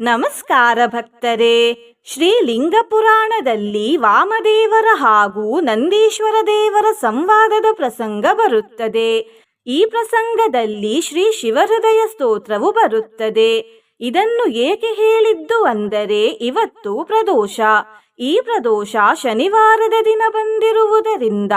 ನಮಸ್ಕಾರ ಭಕ್ತರೇ. ಶ್ರೀಲಿಂಗ ಪುರಾಣದಲ್ಲಿ ವಾಮದೇವರ ಹಾಗೂ ನಂದೀಶ್ವರ ದೇವರ ಸಂವಾದದ ಪ್ರಸಂಗ ಬರುತ್ತದೆ. ಈ ಪ್ರಸಂಗದಲ್ಲಿ ಶ್ರೀ ಶಿವಹೃದಯ ಸ್ತೋತ್ರವು ಬರುತ್ತದೆ. ಇದನ್ನು ಏಕೆ ಹೇಳಿದ್ದು ಅಂದರೆ ಇವತ್ತು ಪ್ರದೋಷ. ಈ ಪ್ರದೋಷ ಶನಿವಾರದ ದಿನ ಬಂದಿರುವುದರಿಂದ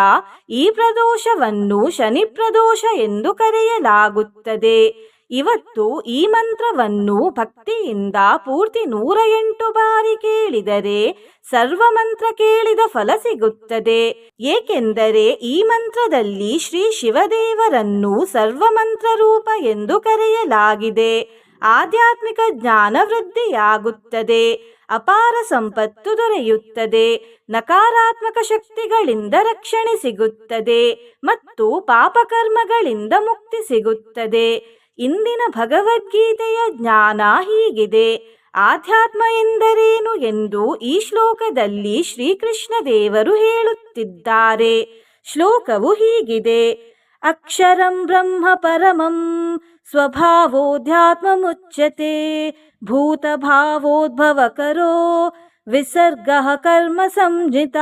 ಈ ಪ್ರದೋಷವನ್ನು ಶನಿ ಪ್ರದೋಷ ಎಂದು ಕರೆಯಲಾಗುತ್ತದೆ. ಇವತ್ತು ಈ ಮಂತ್ರವನ್ನು ಭಕ್ತಿಯಿಂದ ಪೂರ್ತಿ ನೂರ ಎಂಟು ಬಾರಿ ಕೇಳಿದರೆ ಸರ್ವ ಮಂತ್ರ ಕೇಳಿದ ಫಲ ಸಿಗುತ್ತದೆ. ಏಕೆಂದರೆ ಈ ಮಂತ್ರದಲ್ಲಿ ಶ್ರೀ ಶಿವದೇವರನ್ನು ಸರ್ವಮಂತ್ರ ರೂಪ ಎಂದು ಕರೆಯಲಾಗಿದೆ. ಆಧ್ಯಾತ್ಮಿಕ ಜ್ಞಾನ ವೃದ್ಧಿಯಾಗುತ್ತದೆ. ಅಪಾರ ಸಂಪತ್ತು ದೊರೆಯುತ್ತದೆ. ನಕಾರಾತ್ಮಕ ಶಕ್ತಿಗಳಿಂದ ರಕ್ಷಣೆ ಸಿಗುತ್ತದೆ. ಮತ್ತು ಪಾಪಕರ್ಮಗಳಿಂದ ಮುಕ್ತಿ ಸಿಗುತ್ತದೆ. ಇಂದಿನ ಭಗವದ್ಗೀತೆಯ ಜ್ಞಾನ ಹೀಗಿದೆ. ಆಧ್ಯಾತ್ಮ ಎಂದರೇನು ಎಂದು ಈ ಶ್ಲೋಕದಲ್ಲಿ ಶ್ರೀಕೃಷ್ಣ ದೇವರು ಹೇಳುತ್ತಿದ್ದಾರೆ. ಶ್ಲೋಕವು ಹೀಗಿದೆ. ಅಕ್ಷರಂ ಬ್ರಹ್ಮ ಪರಮಂ ಸ್ವಭಾವೋಧ್ಯಾತ್ಮಮುಚ್ಯತೆ ಭೂತಭಾವೋದ್ಭವಕರೋ, ವಿಸರ್ಗ ಕರ್ಮ ಸಂಜಿತ.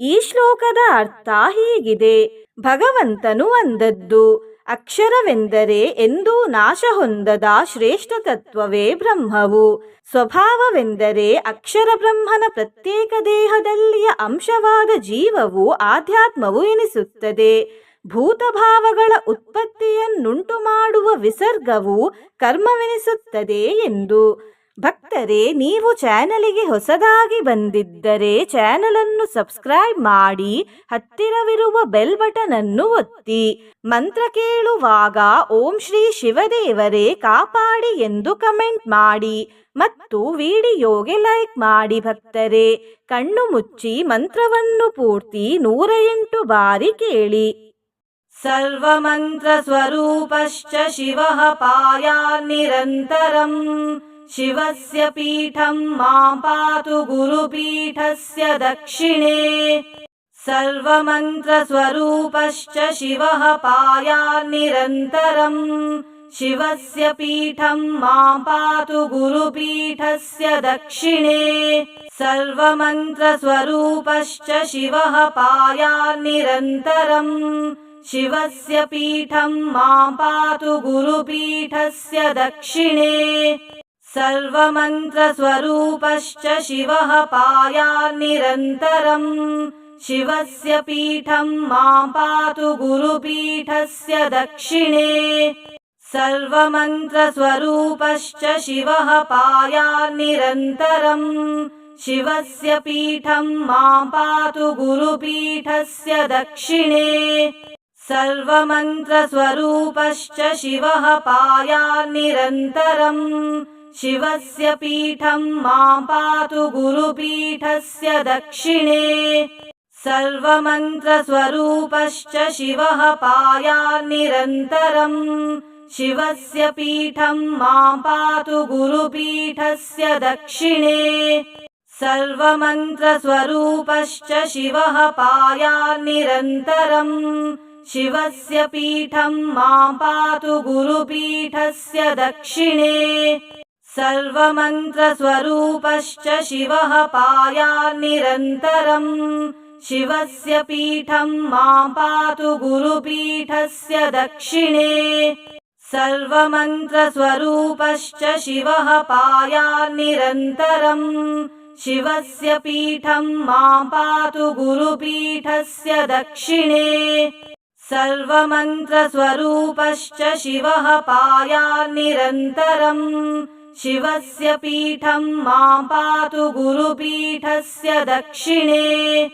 ಈ ಶ್ಲೋಕದ ಅರ್ಥ ಹೀಗಿದೆ. ಭಗವಂತನು ಒಂದದ್ದು ಅಕ್ಷರವೆಂದರೆ ಎಂದೂ ನಾಶ ಹೊಂದದ ಶ್ರೇಷ್ಠ ತತ್ವವೇ ಬ್ರಹ್ಮವು. ಸ್ವಭಾವವೆಂದರೆ ಅಕ್ಷರ ಬ್ರಹ್ಮನ ಪ್ರತ್ಯೇಕ ದೇಹದಲ್ಲಿಯ ಅಂಶವಾದ ಜೀವವು ಆಧ್ಯಾತ್ಮವು ಎನಿಸುತ್ತದೆ. ಭೂತಭಾವಗಳ ಉತ್ಪತ್ತಿಯನ್ನುಂಟು ಮಾಡುವ ವಿಸರ್ಗವು ಕರ್ಮವೆನಿಸುತ್ತದೆ ಎಂದು. ಭಕ್ತರೇ, ನೀವು ಚಾನಲಿಗೆ ಹೊಸದಾಗಿ ಬಂದಿದ್ದರೆ ಚಾನಲನ್ನು ಸಬ್ಸ್ಕ್ರೈಬ್ ಮಾಡಿ, ಹತ್ತಿರವಿರುವ ಬೆಲ್ ಬಟನ್ ಅನ್ನು ಒತ್ತಿ. ಮಂತ್ರ ಕೇಳುವಾಗ ಓಂ ಶ್ರೀ ಶಿವದೇವರೇ ಕಾಪಾಡಿ ಎಂದು ಕಮೆಂಟ್ ಮಾಡಿ. ಮತ್ತು ವಿಡಿಯೋಗೆ ಲೈಕ್ ಮಾಡಿ ಭಕ್ತರೇ, ಕಣ್ಣು ಮುಚ್ಚಿ ಮಂತ್ರವನ್ನು ಪೂರ್ತಿ ನೂರ ಎಂಟು ಬಾರಿ ಕೇಳಿ. ಸರ್ವಮಂತ್ರ ಸ್ವರೂಪಶ್ಚ ಶಿವ ಪಾಯ ನಿರಂತರಂ शिवस्य पीठं मां पातु गुरुपीठस्य दक्षिणे। सर्वमन्त्रस्वरूपश्च शिवः पायान्निरन्तरम् शिवस्य पीठं मां पातु गुरुपीठस्य दक्षिणे। सर्वमन्त्रस्वरूपश्च शिवः पायान्निरन्तरम् शिवस्य पीठं मां पातु गुरुपीठस्य दक्षिणे सर्वमन्त्रस्वरूपश्च शिवः पायान्निरन्तरम् शिवस्य पीठं मां पातु गुरुपीठस्य दक्षिणे। सर्वमन्त्रस्वरूपश्च शिवः पायान्निरन्तरम् शिवस्य पीठं मां पातु गुरुपीठस्य दक्षिणे। सर्वमन्त्रस्वरूपश्च शिवः पायान्निरन्तरम् शिवस्य पीठं मां पातु गुरुपीठस्य दक्षिणे। सर्वमन्त्रस्वरूपश्च शिवः पायान्निरन्तरम् शिवस्य पीठं मां पातु गुरुपीठस्य दक्षिणे। सर्वमन्त्रस्वरूपश्च शिवः पायान्निरन्तरम् शिवस्य पीठं मां पातु गुरुपीठस्य दक्षिणे सर्वमन्त्रस्वरूपश्च शिवः पायान्निरन्तरम् शिवस्य पीठं मां पातु गुरुपीठस्य दक्षिणे। सर्वमन्त्रस्वरूपश्च शिवः पायान्निरन्तरम् शिवस्य पीठं मां पातु गुरुपीठस्य दक्षिणे। सर्वमन्त्रस्वरूपश्च शिवः पायान्निरन्तरम् शिवस्य पीठं मां पातु गुरुपीठस्य दक्षिणे।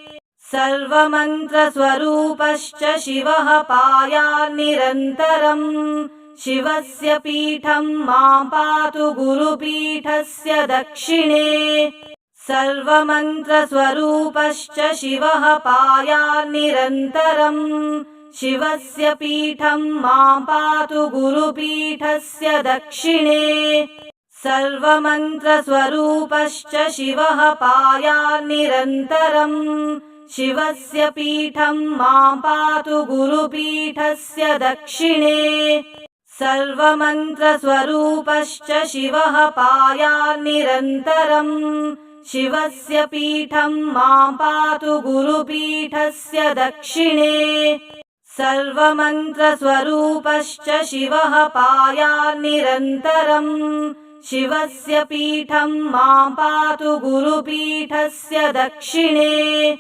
सर्वमन्त्रस्वरूपश्च शिवः पायान्निरन्तरम् शिवस्य पीठं मां पातु गुरुपीठस्य दक्षिणे। सर्वमन्त्रस्वरूपश्च शिवः पायान्निरन्तरम् शिवस्य पीठं मां पातु गुरुपीठस्य दक्षिणे सर्वमन्त्रस्वरूपश्च शिवः पायान्निरन्तरम् शिवस्य पीठं मां पातु गुरुपीठस्य दक्षिणे। सर्वमन्त्रस्वरूपश्च शिवः पायान्निरन्तरम् शिवस्य पीठं मां पातु गुरुपीठस्य दक्षिणे। सर्वमन्त्रस्वरूपश्च शिवः पायान्निरन्तरम् शिवस्य पीठं मां पातु गुरुपीठस्य दक्षिणे।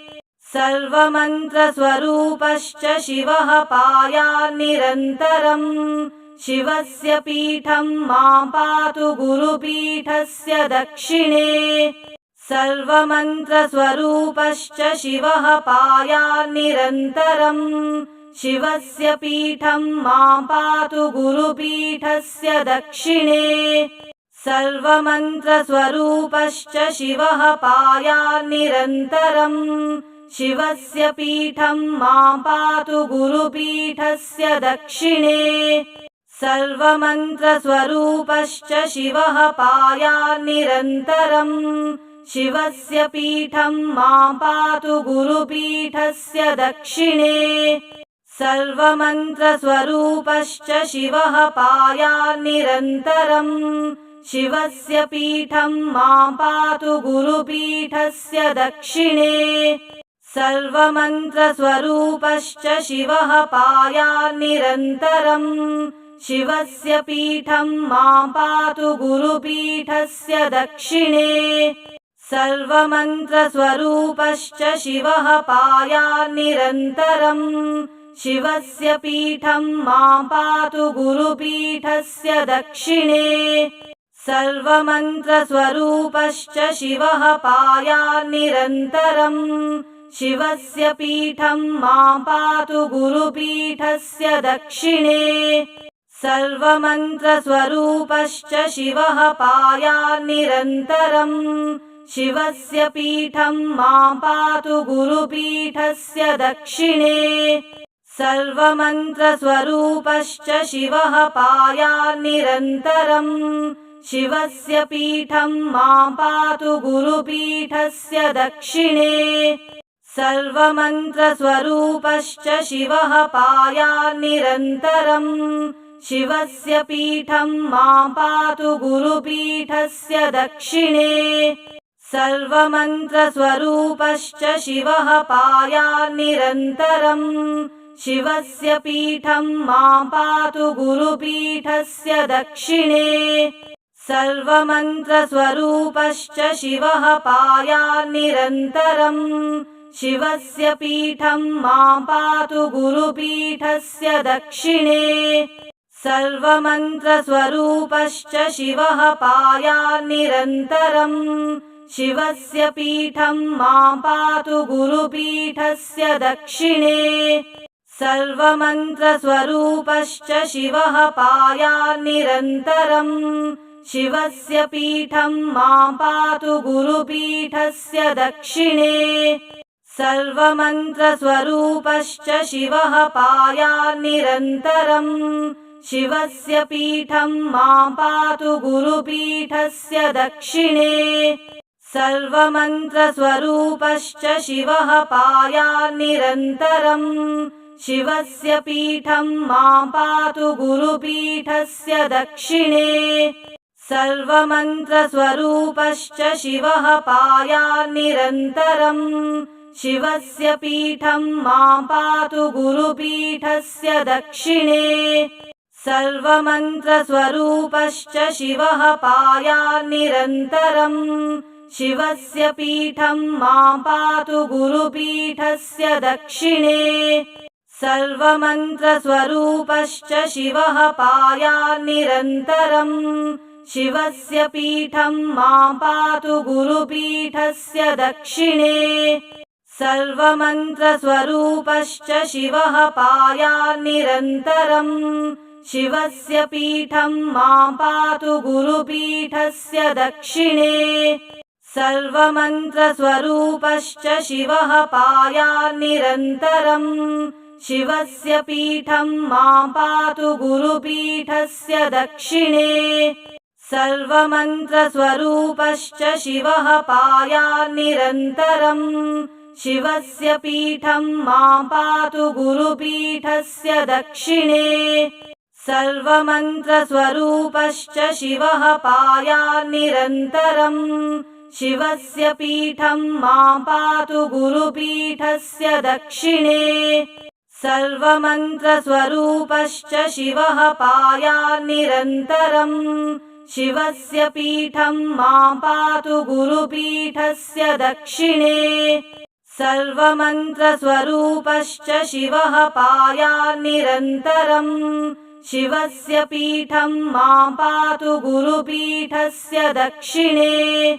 सर्वमन्त्रस्वरूपश्च शिवः पायान्निरन्तरम् शिवस्य पीठं मां पातु गुरुपीठस्य दक्षिणे। सर्वमन्त्रस्वरूपश्च शिवः पायान्निरन्तरम् शिवस्य पीठं मां पातु गुरुपीठस्य दक्षिणे सर्वमन्त्रस्वरूपश्च शिवः पायान्निरन्तरम् शिवस्य पीठं मां पातु गुरुपीठस्य दक्षिणे। सर्वमन्त्रस्वरूपश्च शिवः पायान्निरन्तरम् शिवस्य पीठं मां पातु गुरुपीठस्य दक्षिणे। सर्वमन्त्रस्वरूपश्च शिवः पायान्निरन्तरम् शिवस्य पीठं मां पातु गुरुपीठस्य दक्षिणे। सर्वमन्त्रस्वरूपश्च शिवः पायान्निरन्तरम् शिवस्य पीठं मां पातु गुरुपीठस्य दक्षिणे। सर्वमन्त्रस्वरूपश्च शिवः पायान्निरन्तरम् शिवस्य पीठं मां पातु गुरुपीठस्य दक्षिणे सर्वमन्त्रस्वरूपश्च शिवः पायान्निरन्तरम् शिवस्य पीठं मां पातु गुरुपीठस्य दक्षिणे। सर्वमन्त्रस्वरूपश्च शिवः पायान्निरन्तरम् शिवस्य पीठं मां पातु गुरुपीठस्य दक्षिणे। सर्वमन्त्रस्वरूपश्च शिवः पायान्निरन्तरम् शिवस्य पीठं मां पातु गुरुपीठस्य दक्षिणे। सर्वमन्त्रस्वरूपश्च शिवः पायान्निरन्तरम् शिवस्य पीठं मां पातु गुरुपीठस्य दक्षिणे। सर्वमन्त्रस्वरूपश्च शिवः पायान्निरन्तरम् शिवस्य पीठं मां पातु गुरुपीठस्य दक्षिणे सर्वमन्त्रस्वरूपश्च शिवः पायान्निरन्तरम् शिवस्य पीठं मां पातु गुरुपीठस्य दक्षिणे। सर्वमन्त्रस्वरूपश्च शिवः पायान्निरन्तरम् शिवस्य पीठं मां पातु गुरुपीठस्य दक्षिणे। सर्वमन्त्रस्वरूपश्च शिवः पायान्निरन्तरम् शिवस्य पीठं मां पातु गुरुपीठस्य दक्षिणे। सर्वमन्त्रस्वरूपश्च शिवः पायान्निरन्तरम् शिवस्य पीठं मां पातु गुरुपीठस्य दक्षिणे। सर्वमन्त्रस्वरूपश्च शिवः पायान्निरन्तरम् शिवस्य पीठं मां पातु गुरुपीठस्य दक्षिणे सर्वमन्त्रस्वरूपश्च शिवः पायान्निरन्तरम् शिवस्य पीठं मां पातु गुरुपीठस्य दक्षिणे। सर्वमन्त्रस्वरूपश्च शिवः पायान्निरन्तरम् शिवस्य पीठं मां पातु गुरुपीठस्य दक्षिणे। सर्वमन्त्रस्वरूपश्च शिवः पायान्निरन्तरम् शिवस्य पीठं मां पातु गुरुपीठस्य दक्षिणे। सर्वमन्त्रस्वरूपश्च शिवः पायान्निरन्तरम् शिवस्य पीठं मां पातु गुरुपीठस्य दक्षिणे। सर्वमन्त्रस्वरूपश्च शिवः पायान्निरन्तरम् शिवस्य पीठं मां पातु गुरुपीठस्य दक्षिणे सर्वमन्त्रस्वरूपश्च शिवः पायान्निरन्तरम् शिवस्य पीठं मां पातु गुरुपीठस्य दक्षिणे। सर्वमन्त्रस्वरूपश्च शिवः पायान्निरन्तरम् शिवस्य पीठं मां पातु गुरुपीठस्य दक्षिणे। सर्वमन्त्रस्वरूपश्च शिवः पायान्निरन्तरम् शिवस्य पीठं मां पातु गुरुपीठस्य दक्षिणे। सर्वमन्त्रस्वरूपश्च शिवः पायान्निरन्तरम् शिवस्य पीठं मां पातु गुरुपीठस्य दक्षिणे।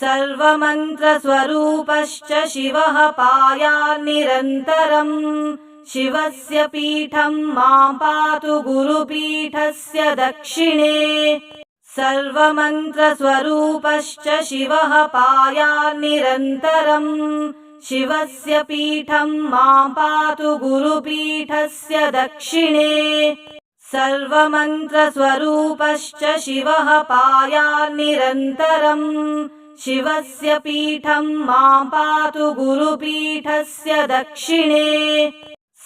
सर्वमन्त्रस्वरूपश्च शिवः पायान्निरन्तरम् शिवस्य पीठं मां पातु गुरुपीठस्य दक्षिणे सर्वमन्त्रस्वरूपश्च शिवः पायान्निरन्तरम् शिवस्य पीठं मां पातु गुरुपीठस्य दक्षिणे। सर्वमन्त्रस्वरूपश्च शिवः पायान्निरन्तरम् शिवस्य पीठं मां पातु गुरुपीठस्य दक्षिणे।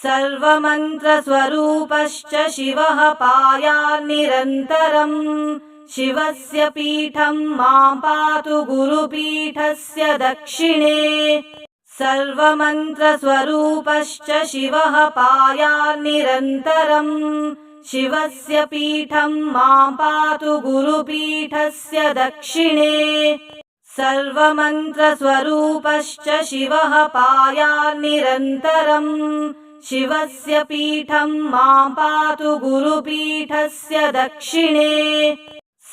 सर्वमन्त्रस्वरूपश्च शिवः पायान्निरन्तरम् शिवस्य पीठं मां पातु गुरुपीठस्य दक्षिणे। सर्वमन्त्रस्वरूपश्च शिवः पायान्निरन्तरम् शिवस्य पीठं मां पातु गुरुपीठस्य दक्षिणे। सर्वमन्त्रस्वरूपश्च शिवः पायान्निरन्तरम् शिवस्य पीठं मां पातु गुरुपीठस्य दक्षिणे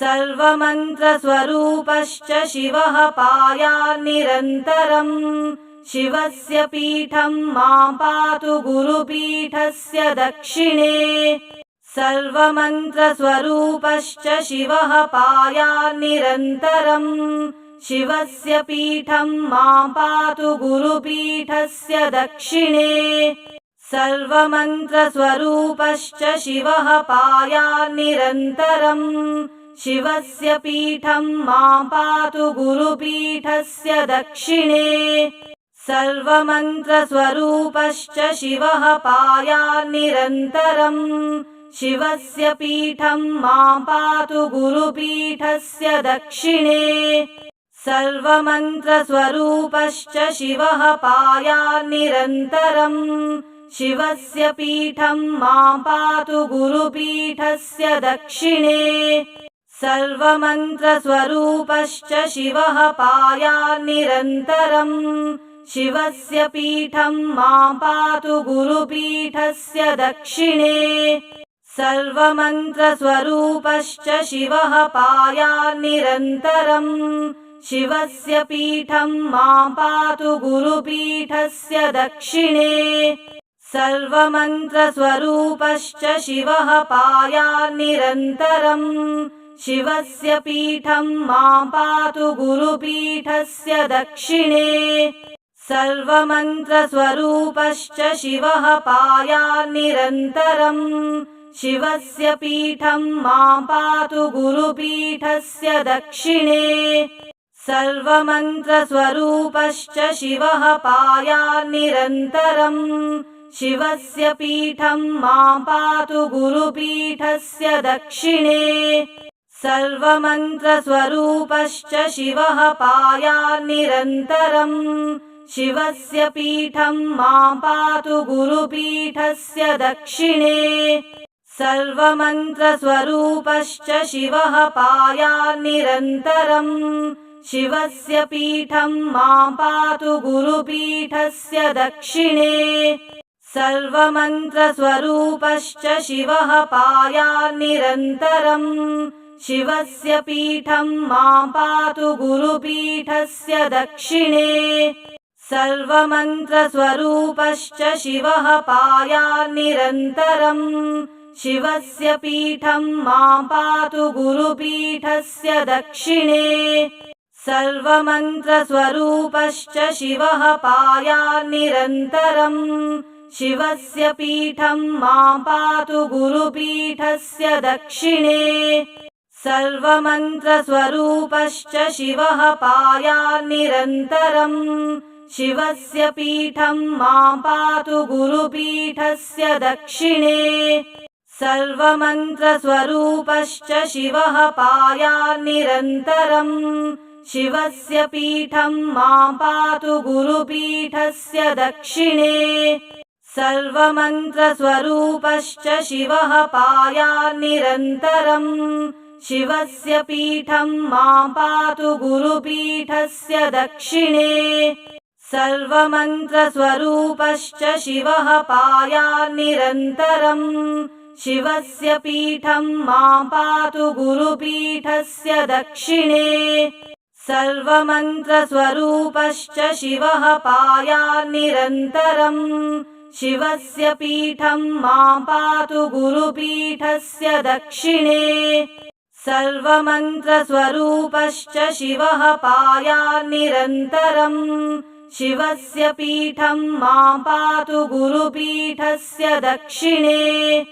सर्वमन्त्रस्वरूपश्च शिवः पायान्निरन्तरम् शिवस्य पीठं मां पातु गुरुपीठस्य दक्षिणे। सर्वमन्त्रस्वरूपश्च शिवः पायान्निरन्तरम् शिवस्य पीठं मां पातु गुरुपीठस्य दक्षिणे। सर्वमन्त्रस्वरूपश्च शिवः पायान्निरन्तरम् शिवस्य पीठं मां पातु गुरुपीठस्य दक्षिणे। सर्वमन्त्रस्वरूपश्च शिवः पायान्निरन्तरम् शिवस्य पीठं मां पातु गुरुपीठस्य दक्षिणे। सर्वमन्त्रस्वरूपश्च शिवः पायान्निरन्तरम् शिवस्य पीठं मां पातु गुरुपीठस्य दक्षिणे सर्वमन्त्रस्वरूपश्च शिवः पायान्निरन्तरम् शिवस्य पीठं मां पातु गुरुपीठस्य दक्षिणे। सर्वमन्त्रस्वरूपश्च शिवः पायान्निरन्तरम् शिवस्य पीठं मां पातु गुरुपीठस्य दक्षिणे। सर्वमन्त्रस्वरूपश्च शिवः पायान्निरन्तरम् शिवस्य पीठं मां पातु गुरुपीठस्य दक्षिणे। सर्वमन्त्रस्वरूपश्च शिवः पायान्निरन्तरम् शिवस्य पीठं मां पातु गुरुपीठस्य दक्षिणे। सर्वमन्त्रस्वरूपश्च शिवः पायान्निरन्तरम् शिवस्य पीठं मां पातु गुरुपीठस्य दक्षिणे सर्वमन्त्रस्वरूपश्च शिवः पायान्निरन्तरम् शिवस्य पीठं मां पातु गुरुपीठस्य दक्षिणे। सर्वमन्त्रस्वरूपश्च शिवः पायान्निरन्तरम् शिवस्य पीठं मां पातु गुरुपीठस्य दक्षिणे। सर्वमन्त्रस्वरूपश्च शिवः पायान्निरन्तरम् शिवस्य पीठं मां पातु गुरुपीठस्य दक्षिणे। सर्वमन्त्रस्वरूपश्च शिवः पायान्निरन्तरम् शिवस्य पीठं मां पातु गुरुपीठस्य दक्षिणे। सर्वमन्त्रस्वरूपश्च शिवः पायान्निरन्तरम् शिवस्य पीठं मां पातु गुरुपीठस्य दक्षिणे सर्वमन्त्रस्वरूपश्च शिवः पायान्निरन्तरम् शिवस्य पीठं मां पातु गुरुपीठस्य दक्षिणे। सर्वमन्त्रस्वरूपश्च शिवः पायान्निरन्तरम् शिवस्य पीठं मां पातु गुरुपीठस्य दक्षिणे। सर्वमन्त्रस्वरूपश्च शिवः पायान्निरन्तरम् शिवस्य पीठं मां पातु गुरुपीठस्य दक्षिणे। सर्वमन्त्रस्वरूपश्च शिवः पायान्निरन्तरम् शिवस्य पीठं मां पातु गुरुपीठस्य दक्षिणे। सर्वमन्त्रस्वरूपश्च शिवः पायान्निरन्तरम् शिवस्य पीठं मां पातु गुरुपीठस्य दक्षिणे सर्वमन्त्रस्वरूपश्च शिवः पायान्निरन्तरम् शिवस्य पीठं मां पातु गुरुपीठस्य दक्षिणे।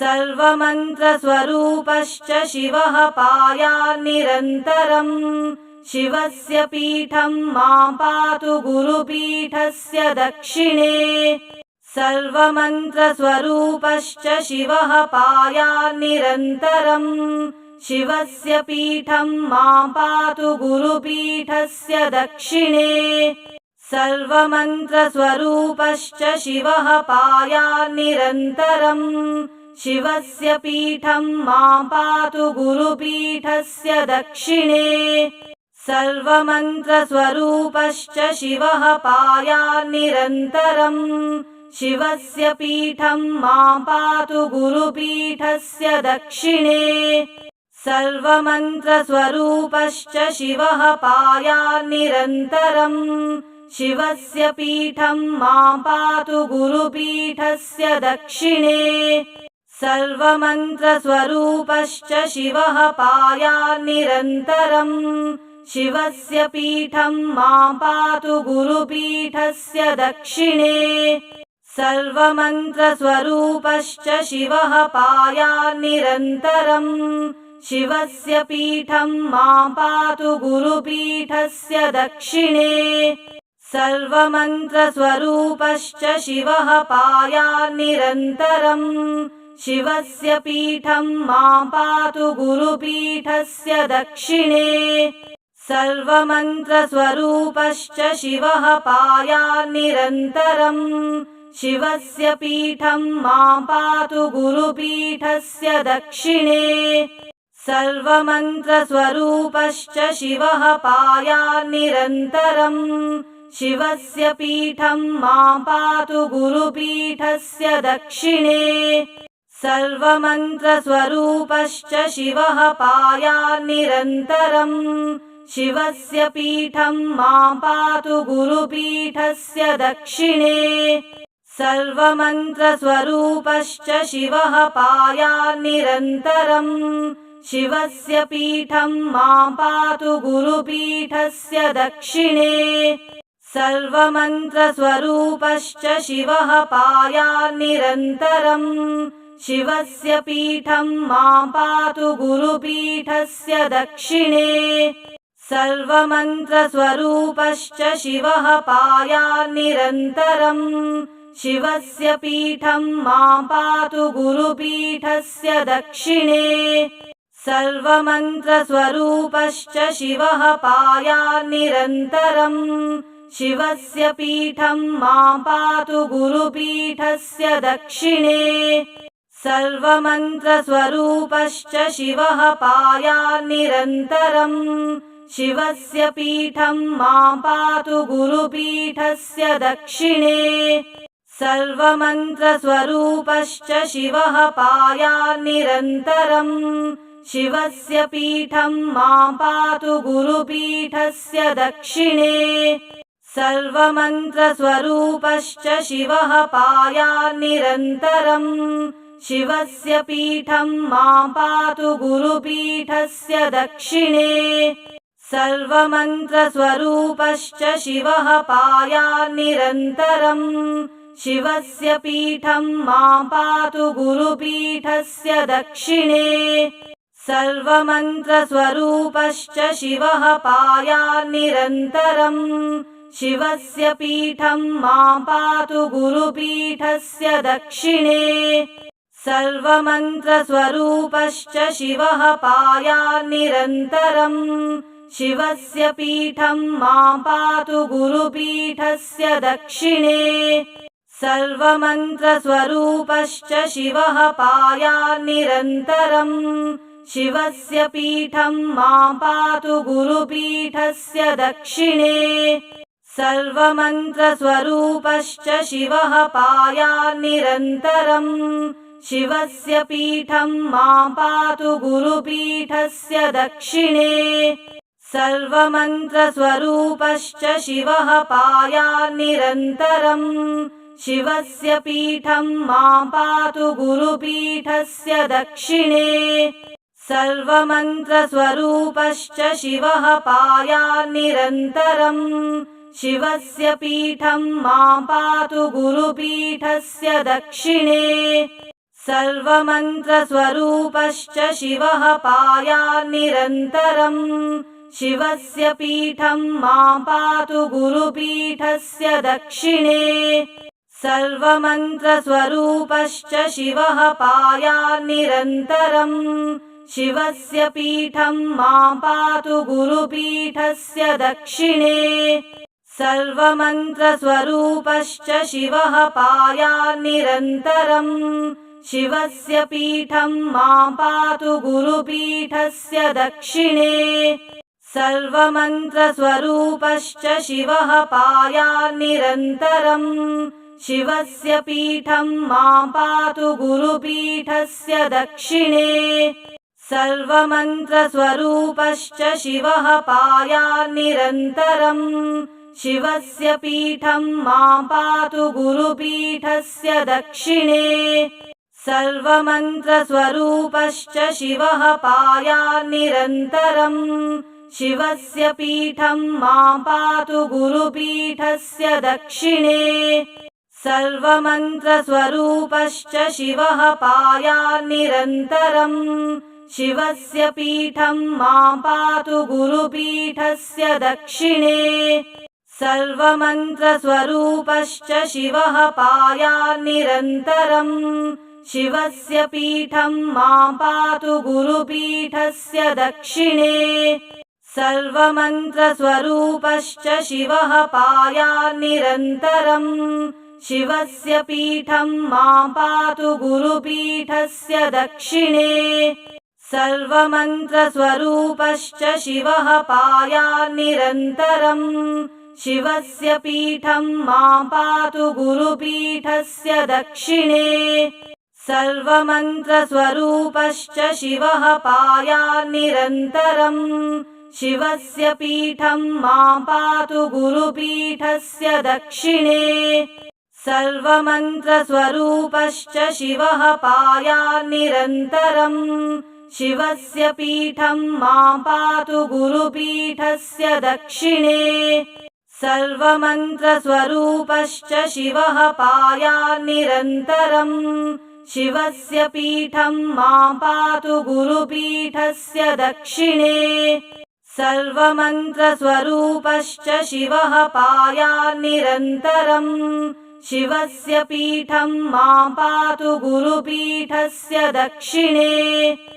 सर्वमन्त्रस्वरूपश्च शिवः पायान्निरन्तरम् शिवस्य पीठं मां पातु गुरुपीठस्य दक्षिणे। सर्वमन्त्रस्वरूपश्च शिवः पायान्निरन्तरम् शिवस्य पीठं मां पातु गुरुपीठस्य दक्षिणे। सर्वमन्त्रस्वरूपश्च शिवः पायान्निरन्तरम् शिवस्य पीठं मां पातु गुरुपीठस्य दक्षिणे। सर्वमन्त्रस्वरूपश्च शिवः पायान्निरन्तरम् शिवस्य पीठं मां पातु गुरुपीठस्य दक्षिणे सर्वमन्त्रस्वरूपश्च शिवः पायान्निरन्तरम् शिवस्य पीठं मां पातु गुरुपीठस्य दक्षिणे। सर्वमन्त्रस्वरूपश्च शिवः पायान्निरन्तरम् शिवस्य पीठं मां पातु गुरुपीठस्य दक्षिणे। सर्वमन्त्रस्वरूपश्च शिवः पायान्निरन्तरम् शिवस्य पीठं मां पातु गुरुपीठस्य दक्षिणे। सर्वमन्त्रस्वरूपश्च शिवः पायान्निरन्तरम् शिवस्य पीठं मां पातु गुरुपीठस्य दक्षिणे। सर्वमन्त्रस्वरूपश्च शिवः पायान्निरन्तरम् शिवस्य पीठं मां पातु गुरुपीठस्य दक्षिणे सर्वमन्त्रस्वरूपश्च शिवः पायान्निरन्तरम् शिवस्य पीठं मां पातु गुरुपीठस्य दक्षिणे। सर्वमन्त्रस्वरूपश्च शिवः पायान्निरन्तरम् शिवस्य पीठं मां पातु गुरुपीठस्य दक्षिणे। सर्वमन्त्रस्वरूपश्च शिवः पायान्निरन्तरम् शिवस्य पीठं मां पातु गुरुपीठस्य दक्षिणे। सर्वमन्त्रस्वरूपश्च शिवः पायान्निरन्तरम् शिवस्य पीठं मां पातु गुरुपीठस्य दक्षिणे। सर्वमन्त्रस्वरूपश्च शिवः पायान्निरन्तरम् शिवस्य पीठं मां पातु गुरुपीठस्य दक्षिणे सर्वमन्त्रस्वरूपश्च शिवः पायान्निरन्तरम् शिवस्य पीठं मां पातु गुरुपीठस्य दक्षिणे। सर्वमन्त्रस्वरूपश्च शिवः पायान्निरन्तरम् शिवस्य पीठं मां पातु गुरुपीठस्य दक्षिणे। सर्वमन्त्रस्वरूपश्च शिवः पायान्निरन्तरम् शिवस्य पीठं मां पातु गुरुपीठस्य दक्षिणे। सर्वमन्त्रस्वरूपश्च शिवः पायान्निरन्तरम् शिवस्य पीठं मां पातु गुरुपीठस्य दक्षिणे। सर्वमन्त्रस्वरूपश्च शिवः पायान्निरन्तरम् शिवस्य पीठं मां पातु गुरुपीठस्य दक्षिणे सर्वमन्त्रस्वरूपश्च शिवः पायान्निरन्तरम् शिवस्य पीठं मां पातु गुरुपीठस्य दक्षिणे। सर्वमन्त्रस्वरूपश्च शिवः पायान्निरन्तरम् शिवस्य पीठं मां पातु गुरुपीठस्य दक्षिणे। सर्वमन्त्रस्वरूपश्च शिवः पायान्निरन्तरम् शिवस्य पीठं मां पातु गुरुपीठस्य दक्षिणे। सर्वमन्त्रस्वरूपश्च शिवः पायान्निरन्तरम् शिवस्य पीठं मां पातु गुरुपीठस्य दक्षिणे। सर्वमन्त्रस्वरूपश्च शिवः पायान्निरन्तरम् शिवस्य पीठं मां पातु गुरुपीठस्य दक्षिणे सर्वमन्त्रस्वरूपश्च शिवः पायान्निरन्तरम् शिवस्य पीठं मां पातु गुरुपीठस्य दक्षिणे। सर्वमन्त्रस्वरूपश्च शिवः पायान्निरन्तरम् शिवस्य पीठं मां पातु गुरुपीठस्य दक्षिणे। सर्वमन्त्रस्वरूपश्च शिवः पायान्निरन्तरम् शिवस्य पीठं मां पातु गुरुपीठस्य दक्षिणे। सर्वमन्त्रस्वरूपश्च शिवः पायान्निरन्तरम् शिवस्य पीठं मां पातु गुरुपीठस्य दक्षिणे। सर्वमन्त्रस्वरूपश्च शिवः पायान्निरन्तरम् शिवस्य पीठं मां पातु गुरुपीठस्य दक्षिणे सर्वमन्त्रस्वरूपश्च शिवः पायान्निरन्तरम् शिवस्य पीठं मां पातु गुरुपीठस्य दक्षिणे। सर्वमन्त्रस्वरूपश्च शिवः पायान्निरन्तरम् शिवस्य पीठं मां पातु गुरुपीठस्य दक्षिणे। सर्वमन्त्रस्वरूपश्च शिवः पायान्निरन्तरम् शिवस्य पीठं मां पातु गुरुपीठस्य दक्षिणे। सर्वमन्त्रस्वरूपश्च शिवः पायान्निरन्तरम् शिवस्य पीठं मां पातु गुरुपीठस्य दक्षिणे। सर्वमन्त्रस्वरूपश्च शिवः पायान्निरन्तरम् शिवस्य पीठं मां पातु गुरुपीठस्य दक्षिणे सर्वमन्त्रस्वरूपश्च शिवः पायान्निरन्तरम् शिवस्य पीठं मां पातु गुरुपीठस्य दक्षिणे। सर्वमन्त्रस्वरूपश्च शिवः पायान्निरन्तरम् शिवस्य पीठं मां पातु गुरुपीठस्य दक्षिणे। सर्वमन्त्रस्वरूपश्च शिवः पायान्निरन्तरम् शिवस्य पीठं मां पातु गुरुपीठस्य दक्षिणे। सर्वमन्त्रस्वरूपश्च शिवः पायान्निरन्तरम् शिवस्य पीठं मां पातु गुरुपीठस्य दक्षिणे। सर्वमन्त्रस्वरूपश्च शिवः पायान्निरन्तरम् शिवस्य पीठं मां पातु गुरुपीठस्य दक्षिणे